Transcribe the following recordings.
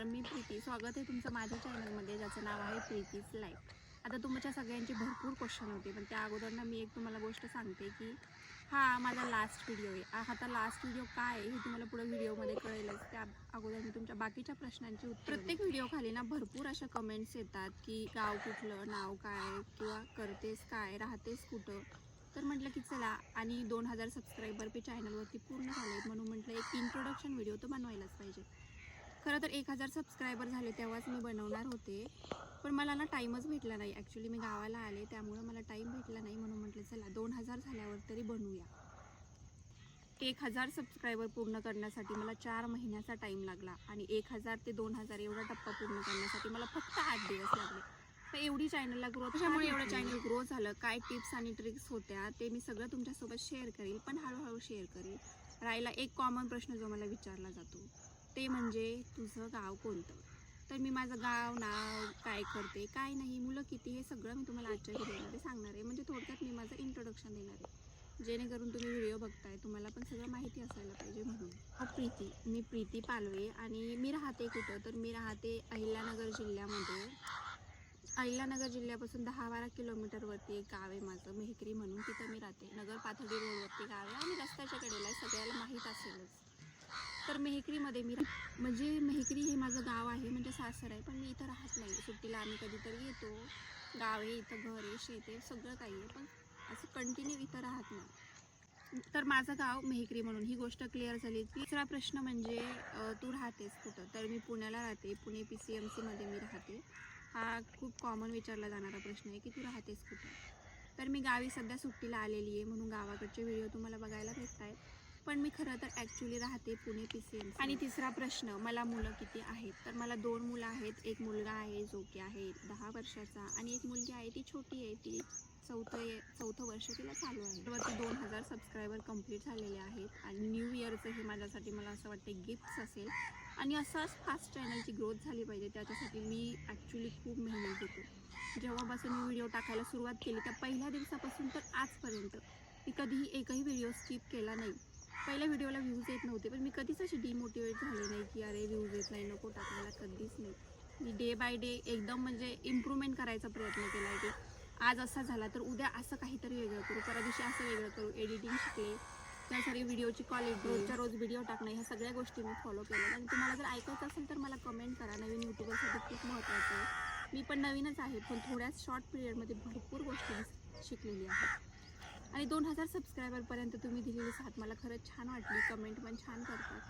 नमस्कार मी प्रीती. स्वागत आहे तुमचं माझ्या चॅनलमध्ये ज्याचं नाव आहे प्रीतीज लाईफ आता तुमच्या सगळ्यांचे भरपूर क्वेश्चन होते पण त्या अगोदर मी एक तुम्हाला गोष्ट सांगते की हा माझा लास्ट व्हिडिओ आहे. आता लास्ट व्हिडिओ काय आहे हे तुम्हाला पुढे व्हिडिओमध्ये कळेलच. त्या अगोदर मी तुमच्या बाकीच्या प्रश्नांची उत्तर प्रत्येक व्हिडिओ खाली ना भरपूर अशा कमेंट्स येतात की गाव कुठलं नाव काय किंवा करतेस काय राहतेस कुठं? तर म्हटलं की चला आणि दोन हजार सबस्क्रायबर पे चॅनलवरती पूर्ण झाले आहेत म्हणून म्हटलं एक इंट्रोडक्शन व्हिडिओ तर बनवायलाच पाहिजे. खरं तर एक हजार सबस्क्रायबर झाले तेव्हाच मी बनवणार होते. पण मला ना टाईमच भेटला नाही. ॲक्च्युली मी गावाला आले त्यामुळं मला टाईम भेटला नाही म्हणून म्हटलं चला दोन हजार झाल्यावर तरी बनवूया एक हजार सबस्क्रायबर पूर्ण करण्यासाठी मला चार महिन्याचा टाईम लागला आणि एक हजार ते दोन हजार एवढा टप्पा पूर्ण करण्यासाठी मला फक्त आठ दिवस लागले. तर एवढी चॅनलला ग्रो त्याच्यामुळे एवढं चॅनल ग्रो झालं. काय टिप्स आणि ट्रिक्स होत्या ते मी सगळं तुमच्यासोबत शेअर करील पण हळूहळू शेअर करील. राहिला एक कॉमन प्रश्न जो मला विचारला जातो. ते म्हणजे तुझं गाव कोणतं? तर मी माझं गाव नाव काय करते काय नाही मुलं किती हे सगळं मी तुम्हाला आजच्या व्हिडिओमध्ये सांगणार आहे. म्हणजे थोडक्यात मी माझं इंट्रोडक्शन देणार आहे. जेणेकरून तुम्ही व्हिडिओ बघताय तुम्हाला पण सगळं माहिती असायला पाहिजे म्हणून. हा प्रीती मी प्रीती पालवे आणि मी राहते कुठं? तर मी राहते अहिल्यानगर जिल्ह्यामध्ये. अहिल्यानगर जिल्ह्यापासून दहा बारा किलोमीटरवरती एक गाव आहे माझं मेहकरी म्हणून. तिथं मी राहते. नगर पाथडी रोडवरती गाव आहे आणि रस्त्याच्या कडेला आहे सगळ्याला माहीत असेलच. तर मेहकरीमध्ये मी म्हणजे मेहकरी हे माझं गाव आहे म्हणजे सासर आहे पण मी इथं राहत नाही. सुट्टीला आम्ही कधीतरी येतो. गाव आहे इथं घर आहे शेत आहे सगळं काही आहे पण असं कंटिन्यू इथं राहत नाही. तर माझं गाव मेहकरी म्हणून. ही गोष्ट क्लिअर झाली. तिसरा प्रश्न म्हणजे तू राहतेस कुठं? तर मी पुण्याला राहते. पुणे पी सी एम सीमध्ये मी राहते. हा खूप कॉमन विचारला जाणारा प्रश्न आहे की तू राहतेस कुठं? तर मी गावी सध्या सुट्टीला आलेली आहे म्हणून गावाकडचे व्हिडिओ तुम्हाला बघायला भेटत आहेत पण मी खरं तर ॲक्च्युली राहते पुणे पी सी एम आणि तिसरा प्रश्न मला मुलं किती आहेत? तर मला दोन मुलं आहेत. एक मुलगा आहे जो की आहे दहा वर्षाचा आणि एक मुलगी आहे ती छोटी आहे. ती चौथं चौथं वर्ष तिला चालू आहे. वरती दोन हजार सबस्क्रायबर कंप्लीट झालेले आहेत आणि न्यू इयरचं हे माझ्यासाठी मला असं वाटतं गिफ्ट्स असेल. आणि असंच फास्ट चॅनलची ग्रोथ झाली पाहिजे. त्याच्यासाठी मी ॲक्च्युली खूप मेहनत घेते. जेव्हापासून मी व्हिडिओ टाकायला सुरुवात केली त्या पहिल्या दिवसापासून तर आजपर्यंत मी कधीही एकही व्हिडिओ स्किप केला नाही. पहिल्या व्हिडिओला व्ह्यूज येत नव्हते पण मी कधीच अशी डिमोटिवेट झाले नाही की अरे व्ह्यूज येत नाही नको टाकायला कधीच नाही. मी डे बाय डे एकदम म्हणजे इम्प्रूव्हमेंट करायचा प्रयत्न केला आहे की आज असा झाला तर उद्या असं काहीतरी वेगळं करू परा दिवशी असं वेगळं करू एडिटिंग शिकले त्यासाठी व्हिडिओची क्वालिटी रोजच्या रोज व्हिडिओ टाकणं ह्या सगळ्या गोष्टी मी फॉलो केल्या. आणि तुम्हाला जर ऐकायचं असेल तर मला कमेंट करा. नवीन यूट्यूबरसाठी खूप महत्त्वाचं आहे. मी पण नवीनच आहे पण थोड्याच शॉर्ट पिरियडमध्ये भरपूर गोष्टी शिकलेली आहे. आणि दोन हजार सबस्क्रायबरपर्यंत तुम्ही दिलेली साथ मला खरंच छान वाटली. कमेंट पण छान करतात.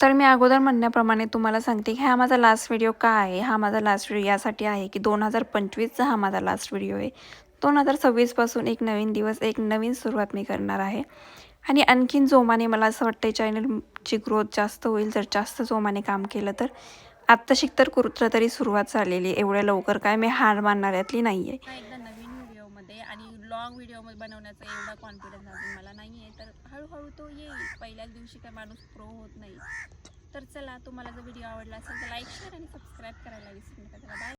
तर मी अगोदर म्हणण्याप्रमाणे तुम्हाला सांगते की हा माझा लास्ट व्हिडिओ का आहे? हा माझा लास्ट व्हिडिओ यासाठी आहे की दोन हजार पंचवीसचा हा माझा लास्ट व्हिडिओ आहे. दोन हजार सव्वीसपासून एक नवीन दिवस एक नवीन सुरुवात मी करणार आहे. आणि आणखीन जोमाने मला असं वाटतं चॅनलची ग्रोथ जास्त होईल. जर जास्त जोमाने काम केलं तर आत्ता शिक तर कुठं तरी सुरुवात झालेली आहे. एवढ्या लवकर काय मी हार मानणाऱ्यातली नाही आहे नवीन व्हिडिओमध्ये आणि लॉंग व्हिडिओमध्ये बनवण्याचा एवढा कॉन्फिडन्स अजून मला नाही आहे तर हळूहळू तो येईल. पहिल्याच दिवशी काय माणूस प्रो होत नाही. तर चला तुम्हाला जर व्हिडिओ आवडला असेल तर लाईक शेअर आणि सबस्क्राईब करायला विसरू नका. चला बाय